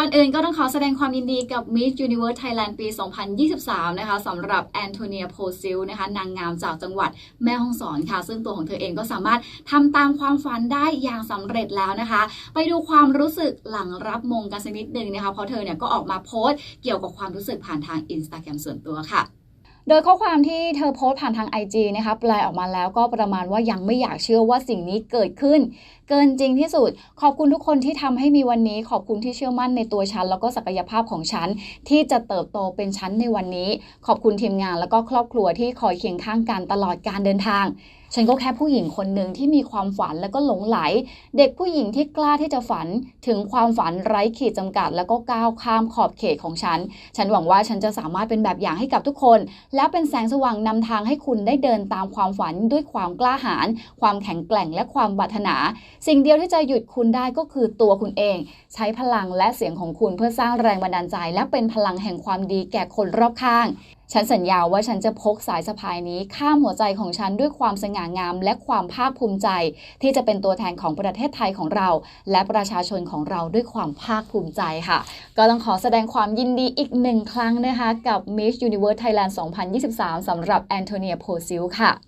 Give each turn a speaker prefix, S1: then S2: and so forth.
S1: ก่อนอื่นก็ต้องขอแสดงความยินดีกับ Miss Universe Thailand ปี 2023 นะคะสำหรับแอนโทเนียโพซิลนะคะนางงามจากจังหวัดแม่ฮ่องสอนค่ะ ซึ่งตัวของเธอเองก็สามารถทำตามความฝันได้อย่างสำเร็จแล้วนะคะ ไปดูความรู้สึกหลังรับมงกันสักนิดหนึ่งนะคะเพราะเธอเนี่ยก็ออกมาโพสต์เกี่ยวกับความรู้สึกผ่านทางอินสตาแกรมส่วนตัวค่ะ โดยข้อความที่เธอโพสต์ผ่านทาง IG นะคะแปลออกมาแล้วก็ประมาณว่ายังไม่อยากเชื่อว่าสิ่งนี้เกิดขึ้น เกินจริงที่สุด ขอบคุณทุกคนที่ทำให้มีวันนี้ ขอบคุณที่เชื่อมั่นในตัวฉัน แล้วก็ศักยภาพของฉัน ที่จะเติบโตเป็นฉันในวันนี้ ขอบคุณทีมงานแล้วก็ครอบครัวที่คอยเคียงข้างกันตลอดการเดินทาง ฉันก็แค่ผู้หญิงคนหนึ่งที่มีความฝันแล้วก็หลงไหล เด็กผู้หญิงที่กล้าที่จะฝันถึงความฝันไร้ขีดจำกัด แล้วก็ก้าวข้ามขอบเขตของฉัน ฉันหวังว่าฉันจะสามารถเป็นแบบอย่างให้กับทุกคน และเป็นแสงสว่างนำทางให้คุณได้เดินตามความฝันด้วยความกล้าหาญความแข็งแกร่งและความปรารถนา สิ่งเดียวที่จะหยุดคุณได้ก็คือตัวคุณเอง ใช้พลังและเสียงของคุณเพื่อสร้างแรงบันดาลใจ และเป็นพลังแห่งความดีแก่คนรอบข้าง ฉันสัญญาว่าฉันจะพกสายสะพายนี้ข้ามหัวใจของฉันด้วยความสง่างาม และความภาคภูมิใจ ที่จะเป็นตัวแทนของประเทศไทยของเรา และประชาชนของเราด้วยความภาคภูมิใจค่ะ ก็ต้องขอแสดงความยินดีอีกหนึ่งครั้งนะคะ กับ Miss Universe Thailand 2023สำหรับแอนโทเนียโพซิลค่ะ